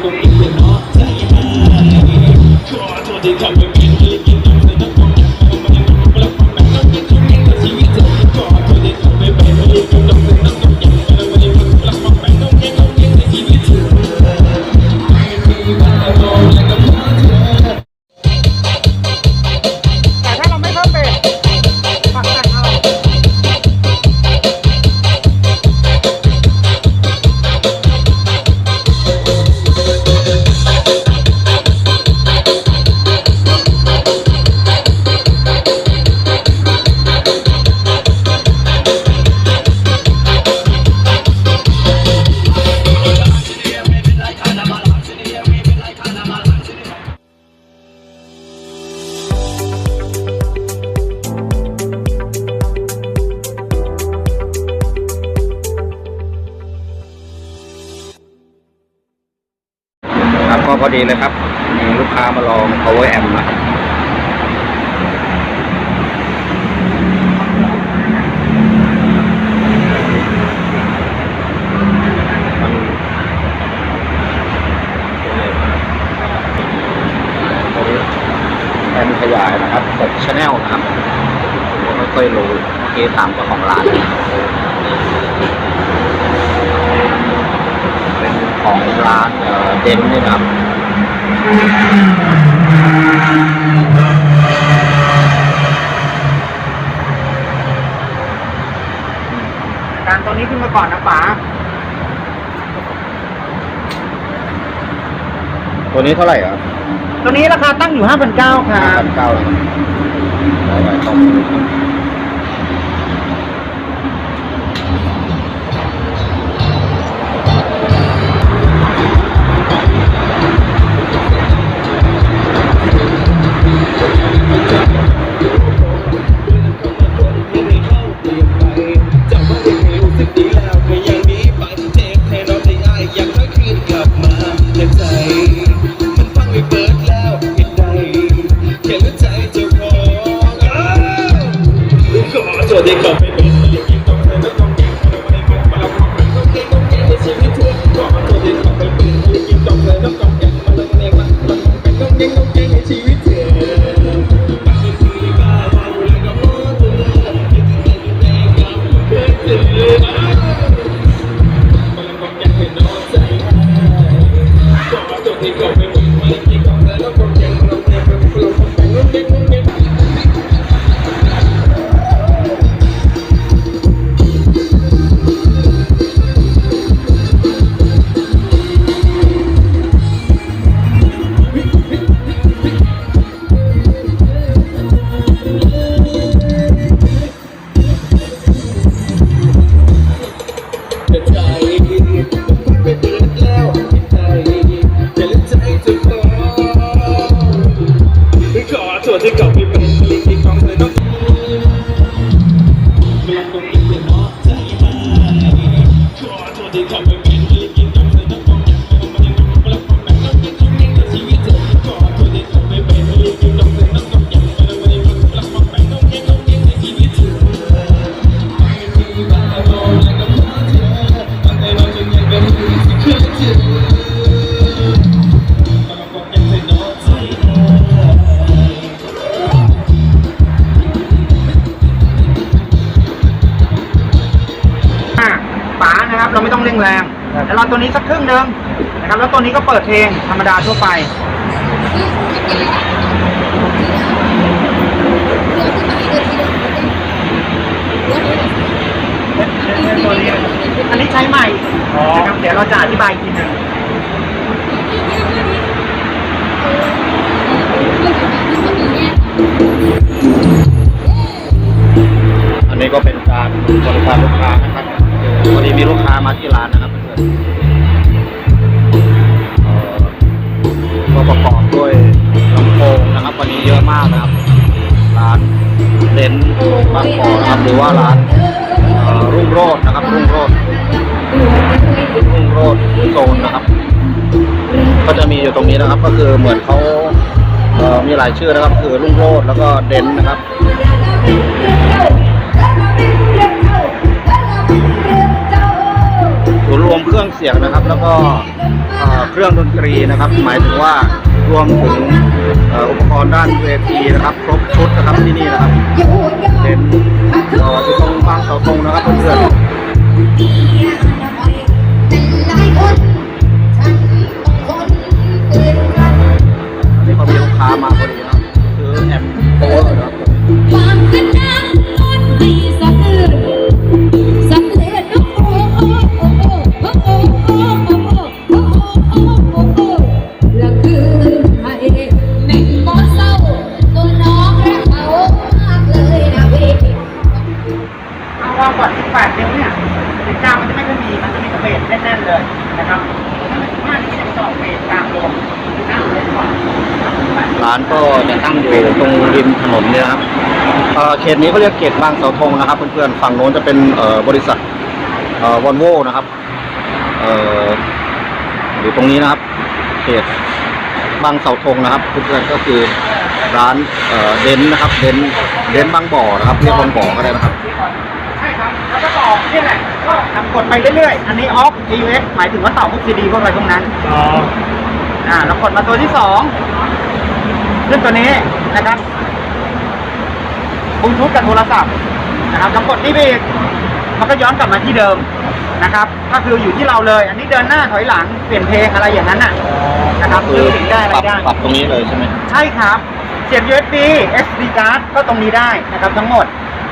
แก็พอดีเลยครับ มีลูกค้ามาลอง power amp นะครับมันนี้แอมขยายนะครับ6 channel นะครับผมไม่ค่อยรู้เมื่อกี้ตามเจ้าของร้านเป็น ของร้านเอ่อเดนนี่นะครับการตัวนี้ขึ้นมาก่อนนะป๋าตัวนี้เท่าไหร่ครับตัวนี้ราคาตั้งอยู่5,900คห้ารับพันเก้าเลยร้อยใบตรง อะ เราไม่ต้องเร่งแรงแล้วเราตัวนี้สักครึ่งหนึงนะครับแล้วตัวนี้ก็เปิดเพลงธรรมดาทั่วไปตัวนี้อันนี้ใช้ใหม่นะครับเดี๋ยวเราจะอธิบายอีกทีหนึงอันนี้ก็เป็นการบริการลูกค้านะครับ พอดีมีลูกค้ามาที่ร้านนะครับเพื่อนเอ่อก็ประกอบด้วยลำโพงนะครับ วันนี้เยอะมากนะครับ ร้านเต็นท์บางปอนะครับหรือว่าร้านรุ่งโรจน์นะครับ รุ่งโรจน์รุ่งโรจน์โซนนะครับ ก็จะมีอยู่ตรงนี้นะครับ ก็คือเหมือนเขาเอ่อมีหลายชื่อนะครับ คือรุ่งโรจน์แล้วก็เดนนะครับ เครื่องเสียงนะครับ แล้วก็เครื่องดนตรีนะครับ หมายถึงว่ารวมถึงอุปกรณ์ด้านเวทีนะครับ ครบชุดนะครับที่นี่นะครับเป็นเอ่อที่ตรงบางเสาธงนะครับเพื่อนอันนี้เขามีลูกค้ามาพอดีนะซื้อแอมโพส รงริมถนนเนี่ยนะครับเอ่อเขตนี้เขาเรียกเขตบางเสาธงนะครับ เพื่อนๆฝั่งโน้นจะเป็นเอ่อบริษัทเอ่อวอลโวนะครับเอ่ออยู่ตรงนี้นะครับ เขตบางเสาธงนะครับเพื่อนๆก็คือร้านเอ่อเดนซ์นะครับ เดนซ์เดนซ์บางบ่อนะครับเรียกบางบ่อก็ได้นะครับใช่ครับแล้วก็ต่อนี่แหละก็ทำกดไปเรื่อยๆ อันนี้ off AUX หมายถึงว่าต่อพวก CD พวกอะไรพวกนั้นอ๋ออ่าแล้วกดมาตัวที่สอง ขึ้นตัวนี้นะครับบลูทูธกับโทรศัพท์นะครับแล้วกดนี่ไปอีกมันก็ย้อนกลับมาที่เดิมนะครับก็คืออยู่ที่เราเลย อันนี้เดินหน้าถอยหลังเปลี่ยนเพลงอะไรอย่างนั้นน่ะนะครับคืคืออถึงได้อะไรปรับได้ปรับตรงนี้เลยใช่ไหมใช่ครับเสียบ USB SD card ก็ตรงนี้ได้นะครับทั้งหมด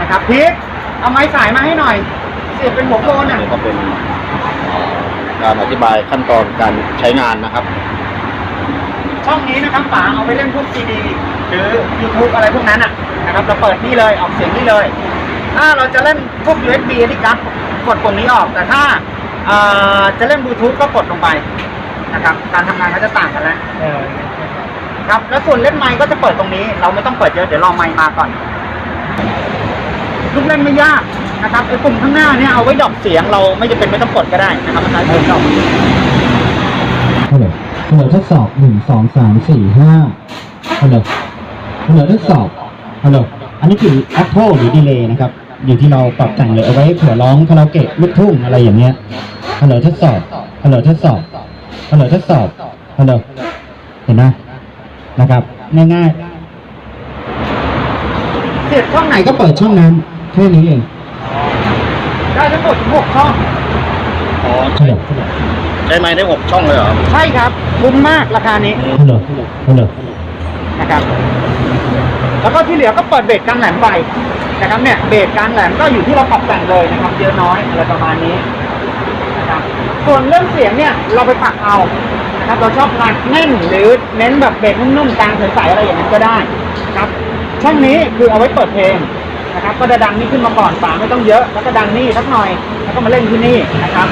นะครับพีคเอาไม้สายมาให้หน่อย เสียบเป็นหัวโคนอะนี่ก็เป็นเอ่อการอธิบายขั้นตอนการใช้งานนะครับ ช่องนี้นะครับป๋าเอาไปเล่นพวกซีดีหรือ YouTube อะไรพวกนั้นอะนะครับเราเปิดนี่เลยออกเสียงนี่เลย ถ้าเราจะเล่นพวก USB ที่กัดกดปุ่มนี้ออก แต่ถ้าจะเล่นบลูทูธก็กดลงไปนะครับการทำงานก็จะต่างกันแล้วครับแล้วส่วนเล่นไมค์ก็จะเปิดตรงนี้ เราไม่ต้องเปิดเยอะเดี๋ยวรอไมค์มาก่อนลูกเล่นไม่ยากนะครับไอ้ปุ่มข้างหน้าเนี่ยเอาไว้ดอปเสียงเราไม่จำเป็นไม่ต้องกดก็ได้นะครับมันใช้ปุ่มดรอปฮัลโหลฮัลโหลทดสอบหนึ่งสองสามสี่ห้าฮัลโหลฮัลโหลทดสอบฮัลโหลอันนี้คืออัพโหรือดีเลย์นะครับ อยู่ที่เราปรับแต่งเลยเอาไว้เผื่อร้องคาราโอเกะลูกทุ่งอะไรอย่างเงี้ยฮัลโหลทดสอบฮัลโหลทดสอบฮัลโหลทดสอบฮัลโหลเห็นไหมนะครับ ง่ายเสียบช่องๆไหไหนนก็ก็เปิดช่องนั้นแค่นี้เองได้ทั้งหมดหกช่องอ๋อฮัล โหลใช้ไม้ได้หกช่องเลยเหรอใช่ครับคุ้มมากราคานี้ฮัลโหลฮัลโหลนะครับ แล้วก็ที่เหลือก็เปิดเบสกลางแหลมไปนะครับเนี่ยเบสกลางแหลมก็อยู่ที่เราปรับแต่งเลยนะครับเยอะน้อยอะไรประมาณนี้นะครับส่วนเรื่องเสียงเนี่ยเราไปปรับเอานะครับเราชอบงานแน่นหรือเน้นแบบเบสนุ่มๆกลางใสๆอะไรอย่างนั้นก็ได้ครับช่องนี้คือเอาไว้เปิดเพลงนะครับ ก็จะดังนี่ขึ้นมาก่อนฝาไม่ต้องเยอะ แล้วก็ดังนี่สักหน่อย แล้วก็มาเล่นที่นี่นะครับ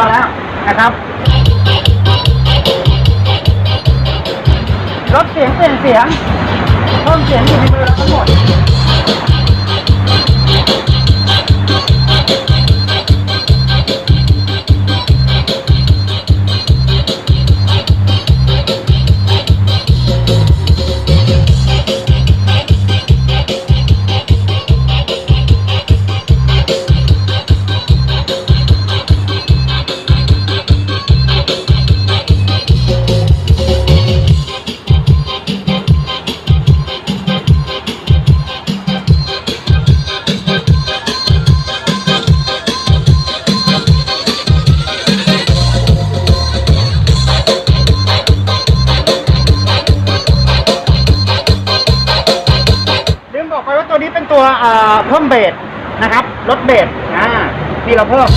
เราแล้วนะครับลดเสียงเปลี่ยนเสียงเพิ่มเสียงอยู่ในมือเราทั้งหมด นี้เป็นตัวเอ่อเพิ่มเบสนะครับลดเบสอ่าที่เราเพิ่ม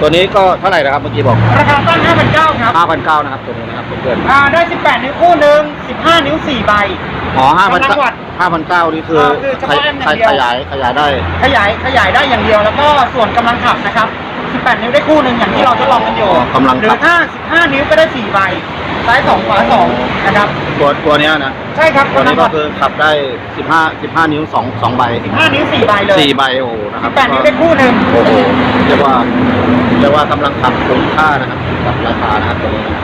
ตัวนี้ก็เท่าไหร่นะครับเมื่อกี้บอกราคาตั้ง5,900ครับ5,900นะครับตัวนี้นะครับเพื่อนอ่าได้ 18 นิ้วคู่หนึ่ง15 นิ้ว4ใบๆอ๋อกำลังวัด5,900 5,900นี่คือเออคือเฉพาะแอมอย่างเดียว ขยายขยายได้ ขยายขยายได้อย่างเดียวแล้วก็ส่วนกำลังขับนะครับ 18 นิ้วได้คู่หนึ่งอย่างที่เราทดลองกันอยู่อ๋อกำลังขับ หรือถ้า15 นิ้วก็ได้4ใบ ซ้าย2ขวา2นะครับตัวตัวเนี้ยนะใช่ครับตัวนี้กำลัก็งคือขับได้ 15 15 นิ้ว2 2ใบ15 นิ้ว4ใบเลย4ใบโอ้โหนะครับ18นิ้วได้คู่หนึ่งโอ้โหเรียกว่าเรียกว่ากำลังขับคุ้มค่านะครับกับราคานะครับตัวนี้นะ